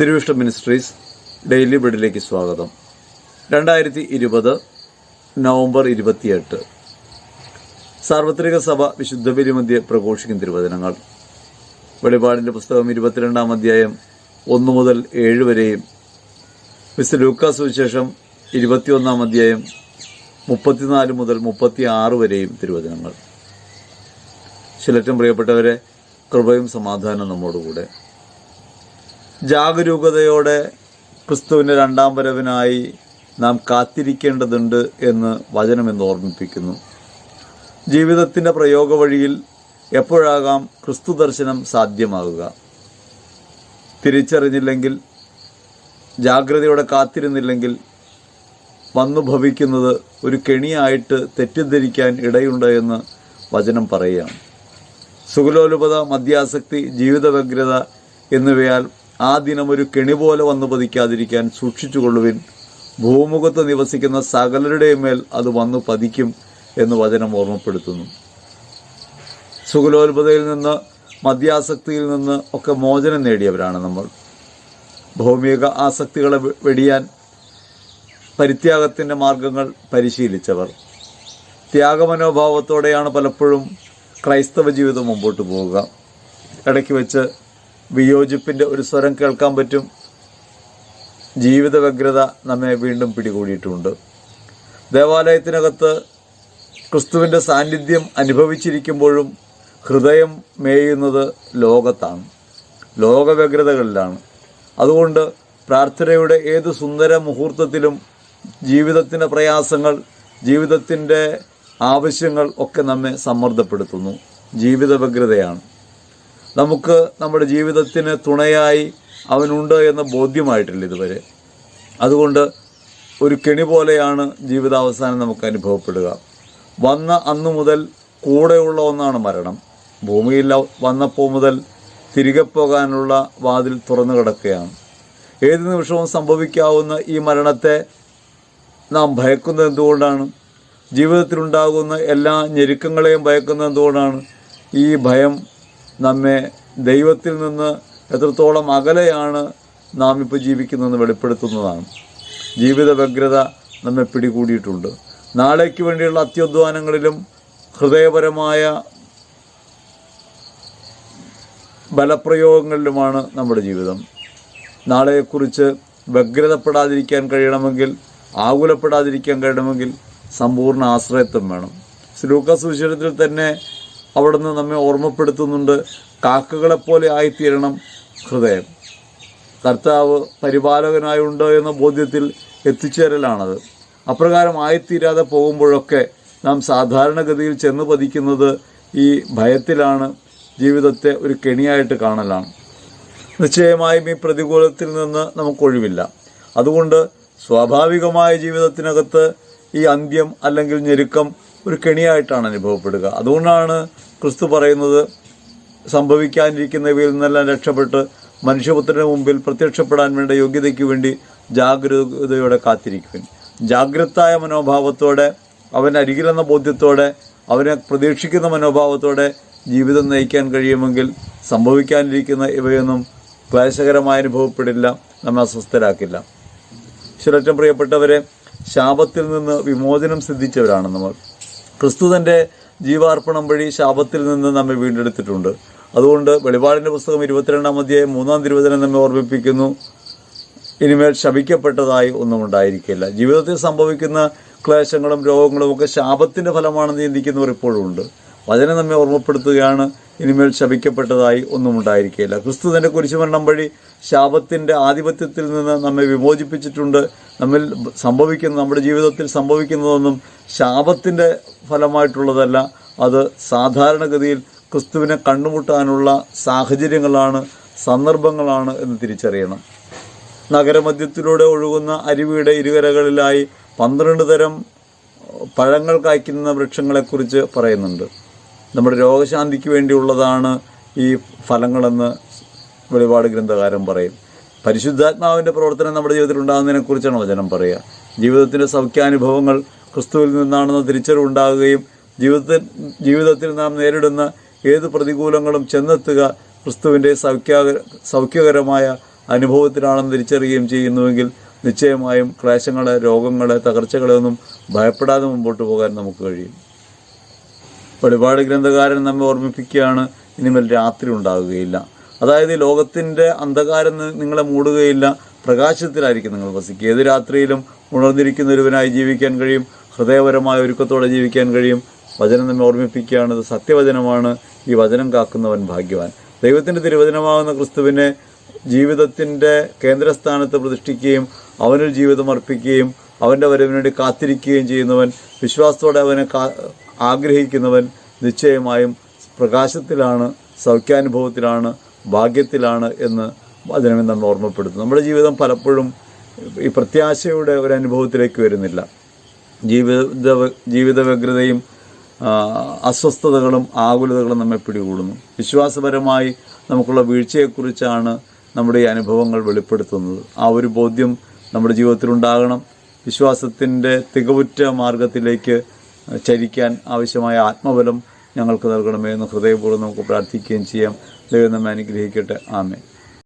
തിരുവിഷ്ട ministries daily ബെഡിലേക്ക് സ്വാഗതം. രണ്ടായിരത്തി ഇരുപത് നവംബർ ഇരുപത്തിയെട്ട്. സാർവത്രിക സഭ വിശുദ്ധ ബലിമധ്യ പ്രഘോഷിക്കും തിരുവചനങ്ങൾ. വെളിപാടിന്റെ പുസ്തകം ഇരുപത്തിരണ്ടാം അധ്യായം ഒന്ന് മുതൽ ഏഴ് വരെയും മിസ്റ്റർ ലൂക്കാ സുവിശേഷം ഇരുപത്തിയൊന്നാം അധ്യായം മുപ്പത്തിനാല് മുതൽ മുപ്പത്തി ആറ് വരെയും തിരുവചനങ്ങൾ. ചിലറ്റം പ്രിയപ്പെട്ടവരെ കൃപയും സമാധാനം നമ്മോടുകൂടെ. ജാഗരൂകതയോടെ ക്രിസ്തുവിന്റെ രണ്ടാം വരവിനായി നാം കാത്തിരിക്കേണ്ടതുണ്ട് എന്ന് വചനം എന്ന് ഓർമ്മിപ്പിക്കുന്നു. ജീവിതത്തിന്റെ പ്രയോഗ വഴിയിൽ എപ്പോഴാകാം ക്രിസ്തു ദർശനം സാധ്യമാകുക? തിരിച്ചറിഞ്ഞില്ലെങ്കിൽ ജാഗ്രതയോടെ കാത്തിരുന്നില്ലെങ്കിൽ വന്നു ഭവിക്കുന്നത് ഒരു കെണിയായിട്ട് തെറ്റിദ്ധരിക്കാൻ ഇടയുണ്ട് എന്ന് വചനം പറയുകയാണ്. സുഖലോലുപത മദ്യാസക്തി ജീവിതവ്യഗ്രത എന്നിവയാൽ ആ ദിനം ഒരു കെണി പോലെ വന്നു പതിക്കാതിരിക്കാൻ സൂക്ഷിച്ചുകൊള്ളുവിൻ. ഭൂമുഖത്ത് നിവസിക്കുന്ന സകലരുടെയും മേൽ അത് വന്നു പതിക്കും എന്ന് വചനം ഓർമ്മപ്പെടുത്തുന്നു. സുഖലോലുപതയിൽ നിന്ന് മദ്യാസക്തിയിൽ നിന്ന് ഒക്കെ മോചനം നേടിയവരാണ് നമ്മൾ. ഭൗമിക ആസക്തികളെ വെടിയാൻ പരിത്യാഗത്തിന്റെ മാർഗങ്ങൾ പരിശീലിച്ചവർ. ത്യാഗമനോഭാവത്തോടെയാണ് പലപ്പോഴും ക്രൈസ്തവ ജീവിതം മുമ്പോട്ട് പോവുക. ഇടയ്ക്ക് വെച്ച് വിയോജിപ്പിന്റെ ഒരു സ്വരം കേൾക്കാൻ പറ്റും. ജീവിത വ്യഗ്രത നമ്മെ വീണ്ടും പിടികൂടിയിട്ടുണ്ട്. ദേവാലയത്തിനകത്ത് ക്രിസ്തുവിന്റെ സാന്നിധ്യം അനുഭവിച്ചിരിക്കുമ്പോഴും ഹൃദയം മേയുന്നത് ലോകത്താണ്. ലോകവ്യഗ്രതകളിലാണ്. അതുകൊണ്ട് പ്രാർത്ഥനയുടെ ഏത് സുന്ദര മുഹൂർത്തത്തിലും ജീവിതത്തിന്റെ പ്രയാസങ്ങൾ ജീവിതത്തിന്റെ ആവശ്യങ്ങൾ ഒക്കെ നമ്മെ സമ്മർദ്ദപ്പെടുത്തുന്നു. ജീവിത വ്യഗ്രതയാണ് നമുക്ക് നമ്മുടെ ജീവിതത്തിന് തുണയായി അവനുണ്ട് എന്ന ബോധ്യമായിട്ടില്ല ഇതുവരെ. അതുകൊണ്ട് ഒരു കെണി പോലെയാണ് ജീവിതാവസാനം നമുക്ക് അനുഭവപ്പെടുക. വന്ന അന്നു മുതൽ കൂടെയുള്ള ഒന്നാണ് മരണം. ഭൂമിയിൽ വന്നപ്പോൾ മുതൽ തിരികെ പോകാനുള്ള വാതിൽ തുറന്നു കിടക്കുകയാണ്. ഏത് നിമിഷവും സംഭവിക്കാവുന്ന ഈ മരണത്തെ നാം ഭയക്കുന്നത് എന്തുകൊണ്ടാണ്? ജീവിതത്തിലുണ്ടാകുന്ന എല്ലാ ഞെരുക്കങ്ങളെയും ഭയക്കുന്നത് എന്തുകൊണ്ടാണ്? ഈ ഭയം നമ്മെ ദൈവത്തിൽ നിന്ന് എത്രത്തോളം അകലെയാണ് നാം ഇപ്പോൾ ജീവിക്കുന്നതെന്ന് വെളിപ്പെടുത്തുന്നതാണ്. ജീവിത വ്യഗ്രത നമ്മെ പിടികൂടിയിട്ടുണ്ട്. നാളേക്ക് വേണ്ടിയുള്ള അത്യധ്വാനങ്ങളിലും ഹൃദയപരമായ ബലപ്രയോഗങ്ങളിലുമാണ് നമ്മുടെ ജീവിതം. നാളെക്കുറിച്ച് വ്യഗ്രതപ്പെടാതിരിക്കാൻ കഴിയണമെങ്കിൽ ആകുലപ്പെടാതിരിക്കാൻ കഴിയണമെങ്കിൽ സമ്പൂർണ ആശ്രയത്വം വേണം. ശ്രീലൂക്ക സുവിശേഷത്തിൽ തന്നെ അവിടുന്ന് നമ്മെ ഓർമ്മപ്പെടുത്തുന്നുണ്ട്. കാക്കകളെപ്പോലെ ആയിത്തീരണം ഹൃദയം. കർത്താവ് പരിപാലകനായുണ്ട് എന്ന ബോധ്യത്തിൽ എത്തിച്ചേരലാണത്. അപ്രകാരം ആയിത്തീരാതെ പോകുമ്പോഴൊക്കെ നാം സാധാരണഗതിയിൽ ചെന്ന് പതിക്കുന്നത് ഈ ഭയത്തിലാണ് ജീവിതത്തെ ഒരു കെണിയായിട്ട് കാണലാണ്. നിശ്ചയമായും ഈ പ്രതികൂലത്തിൽ നിന്ന് നമുക്ക് ഒഴിവില്ല. അതുകൊണ്ട് സ്വാഭാവികമായ ജീവിതത്തിനകത്ത് ഈ അന്ത്യം അല്ലെങ്കിൽ ഞെരുക്കം ഒരു കെണിയായിട്ടാണ് അനുഭവപ്പെടുക. അതുകൊണ്ടാണ് ക്രിസ്തു പറയുന്നത് സംഭവിക്കാനിരിക്കുന്നവയിൽ നിന്നെല്ലാം രക്ഷപ്പെട്ട് മനുഷ്യപുത്രന് മുമ്പിൽ പ്രത്യക്ഷപ്പെടാൻ വേണ്ട യോഗ്യതയ്ക്ക് വേണ്ടി ജാഗ്രതയോടെ കാത്തിരിക്കുവിൻ. ജാഗ്രതായ മനോഭാവത്തോടെ അവൻ അരികിലെന്ന ബോധ്യത്തോടെ അവനെ പ്രതീക്ഷിക്കുന്ന മനോഭാവത്തോടെ ജീവിതം നയിക്കാൻ കഴിയുമെങ്കിൽ സംഭവിക്കാനിരിക്കുന്ന ഇവയൊന്നും ക്ലേശകരമായി അനുഭവപ്പെടില്ല നമ്മെ അസ്വസ്ഥരാക്കില്ല. ശിരറ്റം പ്രിയപ്പെട്ടവരെ ശാപത്തിൽ നിന്ന് വിമോചനം സിദ്ധിച്ചവരാണ് നമ്മൾ. ക്രിസ്തു തന്റെ ജീവാർപ്പണം വഴി ശാപത്തിൽ നിന്ന് നമ്മെ വീണ്ടെടുത്തിട്ടുണ്ട്. അതുകൊണ്ട് വെളിപാടിന്റെ പുസ്തകം ഇരുപത്തിരണ്ടാം അധ്യായം മൂന്നാം തിരുവചനം നമ്മെ ഓർമ്മിപ്പിക്കുന്നു. ഇനിമേൽ ശപിക്കപ്പെട്ടതായി ഒന്നും ഉണ്ടായിരിക്കില്ല. ജീവിതത്തിൽ സംഭവിക്കുന്ന ക്ലേശങ്ങളും രോഗങ്ങളും ഒക്കെ ശാപത്തിന്റെ ഫലമാണെന്ന് ചിന്തിക്കുന്നവർ ഇപ്പോഴും ഉണ്ട്. വചനം നമ്മെ ഓർമ്മപ്പെടുത്തുകയാണ്. ഇനിമേൽ ശപിക്കപ്പെട്ടതായി ഒന്നും ഉണ്ടായിരിക്കില്ല ക്രിസ്തു തന്റെ കുരിശുമരണം വഴി ശാപത്തിന്റെ ആധിപത്യത്തിൽ നിന്ന് നമ്മെ വിമോചിപ്പിച്ചിട്ടുണ്ട്. നമ്മിൽ സംഭവിക്കുന്ന നമ്മുടെ ജീവിതത്തിൽ സംഭവിക്കുന്നതൊന്നും ശാപത്തിന്റെ ഫലമായിട്ടുള്ളതല്ല. അത് സാധാരണഗതിയിൽ ക്രിസ്തുവിനെ കണ്ടുമുട്ടാനുള്ള സാഹചര്യങ്ങളാണ് സന്ദർഭങ്ങളാണ് എന്ന് തിരിച്ചറിയണം. നഗരമധ്യത്തിലൂടെ ഒഴുകുന്ന അരുവിയുടെ ഇരുകരകളിലായി പന്ത്രണ്ട് തരം പഴങ്ങൾ കായ്ക്കുന്ന വൃക്ഷങ്ങളെക്കുറിച്ച് പറയുന്നുണ്ട്. നമ്മുടെ രോഗശാന്തിക്ക് വേണ്ടിയുള്ളതാണ് ഈ ഫലങ്ങളെന്ന് വെളിപാട് ഗ്രന്ഥകാരൻ പറയും. പരിശുദ്ധാത്മാവിന്റെ പ്രവർത്തനം നമ്മുടെ ജീവിതത്തിൽ ഉണ്ടാകുന്നതിനെക്കുറിച്ചാണ് വചനം പറയുക. ജീവിതത്തിന്റെ സൗഖ്യാനുഭവങ്ങൾ ക്രിസ്തുവിൽ നിന്നാണെന്ന് തിരിച്ചറിവുണ്ടാകുകയും ജീവിതത്തിൽ ജീവിതത്തിൽ നാം നേരിടുന്ന ഏത് പ്രതികൂലങ്ങളും ചെന്നെത്തുക ക്രിസ്തുവിന്റെ സൗഖ്യ സൗഖ്യകരമായ അനുഭവത്തിലാണെന്ന് തിരിച്ചറിയുകയും ചെയ്യുന്നുവെങ്കിൽ നിശ്ചയമായും ക്ലേശങ്ങളെ രോഗങ്ങളെ തകർച്ചകളെ ഒന്നും ഭയപ്പെടാതെ മുമ്പോട്ട് പോകാൻ നമുക്ക് കഴിയും. വെളിപാട് ഗ്രന്ഥകാരൻ നമ്മെ ഓർമ്മിപ്പിക്കുകയാണ്. ഇനിമേൽ രാത്രി ഉണ്ടാകുകയില്ല അതായത് ലോകത്തിന്റെ അന്ധകാരം നിങ്ങളെ മൂടുകയില്ല. പ്രകാശത്തിലായിരിക്കും നിങ്ങൾ വസിക്കുക. ഏത് രാത്രിയിലും ഉണർന്നിരിക്കുന്ന ഒരുവനായി ജീവിക്കാൻ കഴിയും. ഹൃദയപരമായ ഒരുക്കത്തോടെ ജീവിക്കാൻ കഴിയും. വചനം നമ്മെ ഓർമ്മിപ്പിക്കുകയാണ്. ഇത് സത്യവചനമാണ്. ഈ വചനം കാക്കുന്നവൻ ഭാഗ്യവാൻ. ദൈവത്തിന്റെ തിരുവചനമാകുന്ന ക്രിസ്തുവിനെ ജീവിതത്തിന്റെ കേന്ദ്രസ്ഥാനത്ത് പ്രതിഷ്ഠിക്കുകയും അവനൊരു ജീവിതം അർപ്പിക്കുകയും അവന്റെ വരവിന് വേണ്ടി കാത്തിരിക്കുകയും ചെയ്യുന്നവൻ വിശ്വാസത്തോടെ അവനെ ആഗ്രഹിക്കുന്നവൻ നിശ്ചയമായും പ്രകാശത്തിലാണ് സൗഖ്യാനുഭവത്തിലാണ് ഭാഗ്യത്തിലാണ് എന്ന് വചനം നമ്മൾ ഓർമ്മപ്പെടുത്തുന്നു. നമ്മുടെ ജീവിതം പലപ്പോഴും ഈ പ്രത്യാശയുടെ ഒരു അനുഭവത്തിലേക്ക് വരുന്നില്ല. ജീവിത ജീവിത വ്യഗ്രതയും അസ്വസ്ഥതകളും ആകുലതകളും നമ്മെ പിടികൂടുന്നു. വിശ്വാസപരമായി നമുക്കുള്ള വീഴ്ചയെക്കുറിച്ചാണ് നമ്മുടെ ഈ അനുഭവങ്ങൾ വെളിപ്പെടുത്തുന്നത്. ആ ഒരു ബോധ്യം നമ്മുടെ ജീവിതത്തിലുണ്ടാകണം. വിശ്വാസത്തിന്റെ തികവുറ്റ മാർഗത്തിലേക്ക് ചരിക്കാൻ ആവശ്യമായ ആത്മബലം ഞങ്ങൾക്ക് നൽകണമേ എന്ന് ഹൃദയപൂർവം നമുക്ക് പ്രാർത്ഥിക്കുകയും ചെയ്യാം. ദൈവം നമ്മെ അനുഗ്രഹിക്കട്ടെ. ആമേ